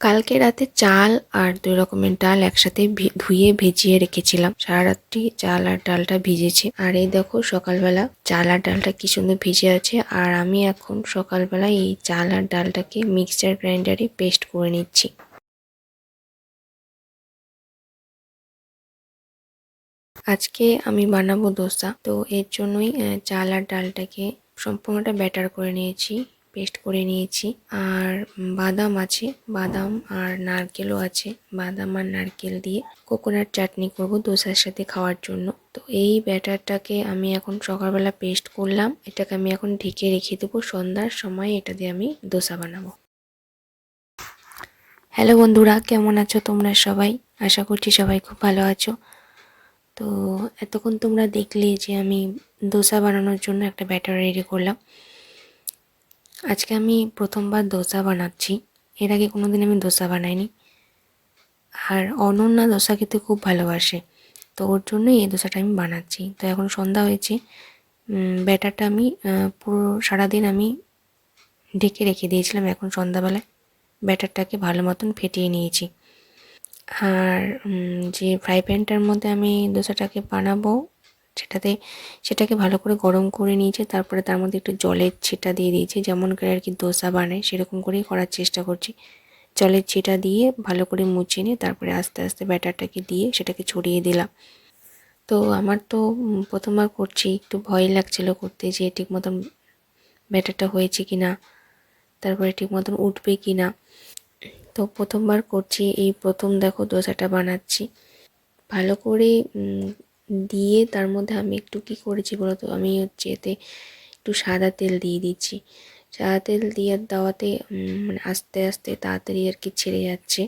কালকে রাতে চাল আর দুই রকমের ডাল একসাথে ধুয়ে ভিজিয়ে রেখেছিলাম। সারা রাত্রি চাল আর ডালটা ভিজেছে। আর এই দেখো সকালবেলা চাল আর ডালটা কি সুন্দর ভিজে আছে। আর আমি এখন সকালবেলা এই চাল আর ডালটাকে মিক্সচার গ্রাইন্ডারে পেস্ট করে নিচ্ছি। আজকে আমি বানাবো দোসা। তো এর জন্যই চাল আর ডালটাকে সম্পূর্ণটা ব্যাটার করে নিয়েছি। পেস্ট করে নিয়েছি। আর বাদাম আছে, বাদাম আর নারকেলও আছে। বাদাম আর নারকেল দিয়ে কোকোনাট চাটনি করব দোসার সাথে খাওয়ার জন্য। তো এই ব্যাটারটাকে আমি এখন সকালবেলা পেস্ট করলাম। এটাকে আমি এখন ঢেকে রেখে দেবো। সন্ধ্যার সময় এটা দিয়ে আমি দোসা বানাবো। হ্যালো বন্ধুরা, কেমন আছো তোমরা সবাই? আশা করছি সবাই খুব ভালো আছো। তো এতক্ষণ তোমরা দেখলে যে আমি দোসা বানানোর জন্য একটা ব্যাটার রেডি করলাম। আজকে আমি প্রথমবার দোসা বানাচ্ছি। এর আগে কোনো দিন আমি দোসা বানাইনি। আর অনন্যা দোসা খেতে খুব ভালোবাসে। তো ওর জন্যই এই দোসাটা আমি বানাচ্ছি। তো এখন সন্ধ্যা হয়েছে। ব্যাটারটা আমি পুরো সারাদিন আমি ঢেকে রেখে দিয়েছিলাম এখন সন্ধ্যাবেলায়। ব্যাটারটাকে ভালো মতন ফেটিয়ে নিয়েছি। আর যে ফ্রাই প্যানটার মধ্যে আমি দোসাটাকে বানাবো সেটাতে, সেটাকে ভালো করে গরম করে নিয়েছে, তারপরে তার মধ্যে একটু জলের ছিটা দিয়ে দিয়েছে, যেমন করে আর কি দোসা বানায়, সেরকম করেই করার চেষ্টা করছি। জলের ছিটা দিয়ে ভালো করে মুছে নিয়ে, তারপরে আস্তে আস্তে ব্যাটারটাকে দিয়ে সেটাকে ছড়িয়ে দিলাম। তো আমার তো প্রথমবার করছি, একটু ভয় লাগছিল করতে যে ঠিক মতন ব্যাটারটা হয়েছে কি না, তারপরে ঠিক মতন উঠবে কি না। তো প্রথমবার করছি, এই প্রথম দেখো দোসাটা বানাচ্ছি। ভালো করে দিয়ে তার মধ্যে আমি একটু কি করেছি বলতো আমি হচ্ছে এতে একটু সাদা তেল দিয়ে দিচ্ছি। সাদা তেল দিয়ে দেওয়াতে মানে আস্তে আস্তে তাড়াতাড়ি আর কি ছেড়ে যাচ্ছে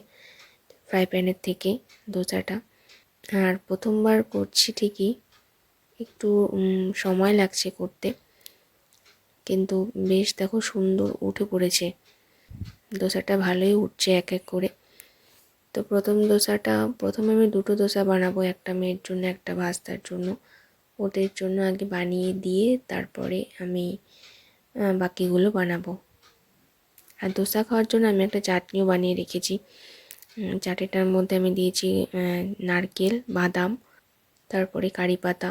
ফ্রাই প্যানের থেকে দোসাটা আর প্রথমবার করছি ঠিকই, একটু সময় লাগছে করতে। কিন্তু বেশ দেখো সুন্দর উঠে পড়েছে। দোসাটা ভালোই উঠছে এক এক করে। তো প্রথম দোসাটা, প্রথমে আমি দুটো দোসা বানাবো, একটা মেয়ের জন্য, একটা ভাস্তার জন্য। ওদের জন্য আগে বানিয়ে দিয়ে তারপরে আমি বাকিগুলো বানাবো। আর দোসা খাওয়ার জন্য আমি একটা চাটনিও বানিয়ে রেখেছি। চাটনিটার মধ্যে আমি দিয়েছি নারকেল, বাদাম, তারপরে কারি পাতা,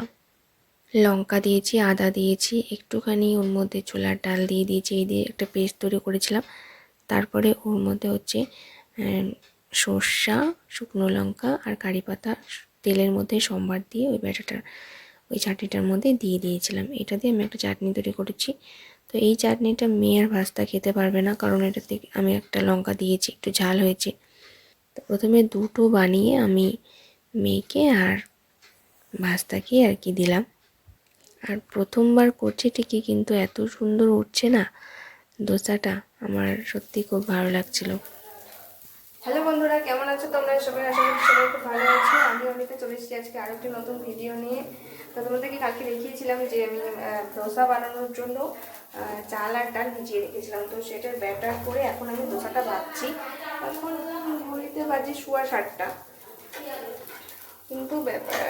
লঙ্কা দিয়েছি, আদা দিয়েছি, একটুখানি ওর মধ্যে ছোলার ডাল দিয়ে দিয়েছি, এই দিয়ে একটা পেস্ট তৈরি করেছিলাম। তারপরে ওর মধ্যে হচ্ছে সর্ষা, শুকনো লঙ্কা আর কারি পাতা তেলের মধ্যে সম্বার দিয়ে ওই ব্যাটাটার ওই চাটনিটার মধ্যে দিয়ে দিয়েছিলাম। এটা দিয়ে আমি একটা চাটনি তৈরি করেছি। তো এই চাটনিটা মেয়ে আর ভাস্তা খেতে পারবে না, কারণ এটাতে আমি একটা লঙ্কা দিয়েছি, একটু ঝাল হয়েছে। তো প্রথমে দুটো বানিয়ে আমি মেয়েকে আর ভাস্তাকে আর কি দিলাম। আর প্রথমবার করছি ঠিকই, কিন্তু এত সুন্দর উঠছে না দোসাটা, আমার সত্যি খুব ভালো লাগছিল। হ্যালো বন্ধুরা, কেমন আছো তোমরা? সবাই আশা করি সবাই খুব ভালো আছো। আমি অনেকে চলে এসেছি আজকে আরও একটি নতুন ভিডিও নিয়ে। তো তোমাদেরকে কালকে দেখিয়েছিলাম যে আমি দোসা বানানোর জন্য চাল আর ডাল ভিজিয়ে রেখেছিলাম। তো সেটার ব্যাটার করে এখন আমি দোসাটা বাঁধছি এখন ঘড়িতে বাজে শোয়া সাতটা। কিন্তু ব্যাপার,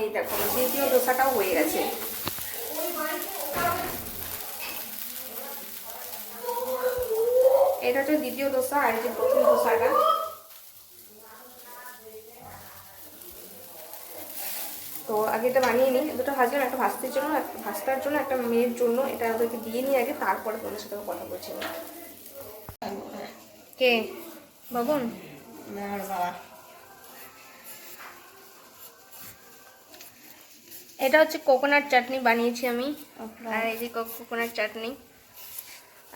এই দেখো, দ্বিতীয় দোসাটাও হয়ে গেছে। এটা হচ্ছে দ্বিতীয় দোসা আর এই যে প্রথম দোসাটা। তো আগে এটা বানিয়ে নিই। দুটো ভাজলাম একটা ভাজতের জন্য একটা ভাজতার জন্য একটা মেয়ের জন্য। এটা ওদেরকে দিয়ে নিই আগে তারপরে তোমাদের সাথে কথা বলছি কে? বাবন? এটা হচ্ছে কোকোনাট চাটনি বানিয়েছি আমি। আর এই যে কোকোনাট চাটনি।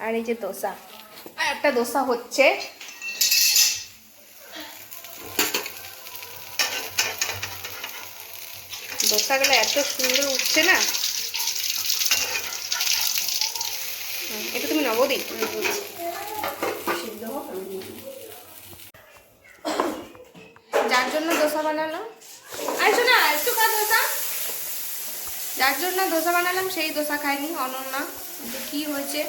আর এই যে দোসা। আর একটা দোসা হচ্ছে। দোসাগুলো এত সুন্দর উঠছে না? এটা তুমি নবদি যার জন্য দোসা বানালাম আসো না একটু খা দোসা। যার জন্য দোসা বানালাম, সেই দোসা খাইনি অনন্যা। কি হয়েছে?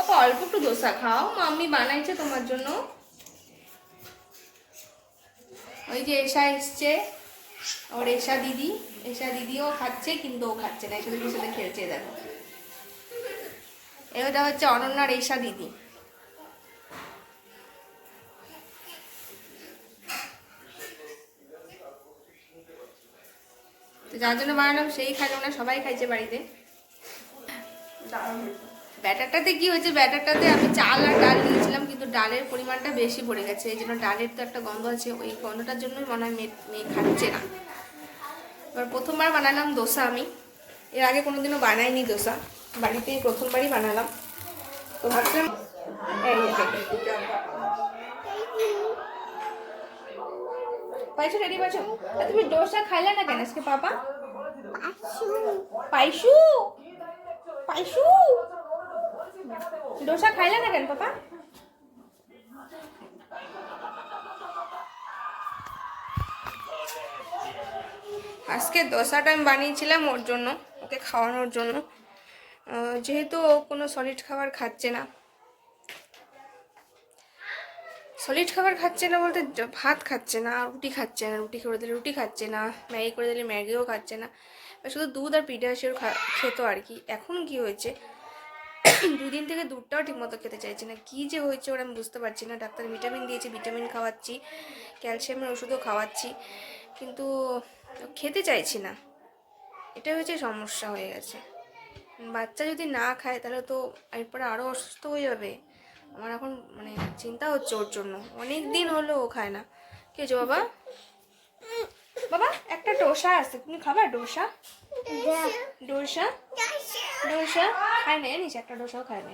পাপা অল্প একটু দোসা খাও মাম্মি বানাইছে তোমার জন্য. ওই যে এসা এসছে, ওর এসা দিদি এসা দিদিও খাচ্ছে, কিন্তু ও খাচ্ছে না এসা দিদির সাথে খেলছে, দেখো। এটা হচ্ছে অনন্যার এসা দিদি। তো যার জন্য বানালাম, সেই খাইলাম না, সবাই খাইছে বাড়িতে। দারুণ ব্যাটারটাতে কি হয়েছে? ব্যাটারটাতে আমি চাল আর ডাল নিয়েছিলাম কিন্তু ডালের পরিমাণটা বেশি পড়ে গেছে। এই জন্য ডালের তো একটা গন্ধ আছে ওই গন্ধটার জন্যই মনে হয় মেয়ে খাচ্ছে না। এবার প্রথমবার বানালাম দোসা আমি। এর আগে কোনোদিনও বানাইনি দোসা। বাড়িতেই প্রথমবারই বানালাম। তো ভাবছিলাম। পাইছো রেডি পাইছো? তুমি ডোসা খাইলে না কেন আজকে পাপা? পাইসু? পাইসু? ডোসা খাইলে না কেন, পাপা? আজকে দোসাটা আমি বানিয়েছিলাম ওর জন্য, ওকে খাওয়ানোর জন্য। যেহেতু ও কোনো সলিড খাবার খাচ্ছে না। সলিড খাবার খাচ্ছে না বলতে ভাত খাচ্ছে না, রুটি খাচ্ছে না, রুটি করে দিলে রুটি খাচ্ছে না, ম্যাগি করে দিলে ম্যাগিও খাচ্ছে না। শুধু দুধ আর পিঠাশিও খেত আর কি। এখন কি হয়েছে? দুদিন থেকে দুধটাও ঠিকমতো খেতে চাইছি না। কী যে হয়েছে ওরা আমি বুঝতে পারছি না। ডাক্তার ভিটামিন দিয়েছে ভিটামিন খাওয়াচ্ছি ক্যালসিয়ামের ওষুধও খাওয়াচ্ছি কিন্তু খেতে চাইছি না। এটা হচ্ছে সমস্যা হয়ে গেছে। বাচ্চা যদি না খায় তাহলে তো এরপরে আরও অসুস্থ হয়ে যাবে। আমার এখন মানে চিন্তা হচ্ছে ওর জন্য। অনেক দিন হলো ও খায় না। কে বাবা? বাবা একটা ডোসা আছে। তুমি খাবা ডোসা? ডোসা। ডোসা খায় না নিচে একটা ডোসাও খায় না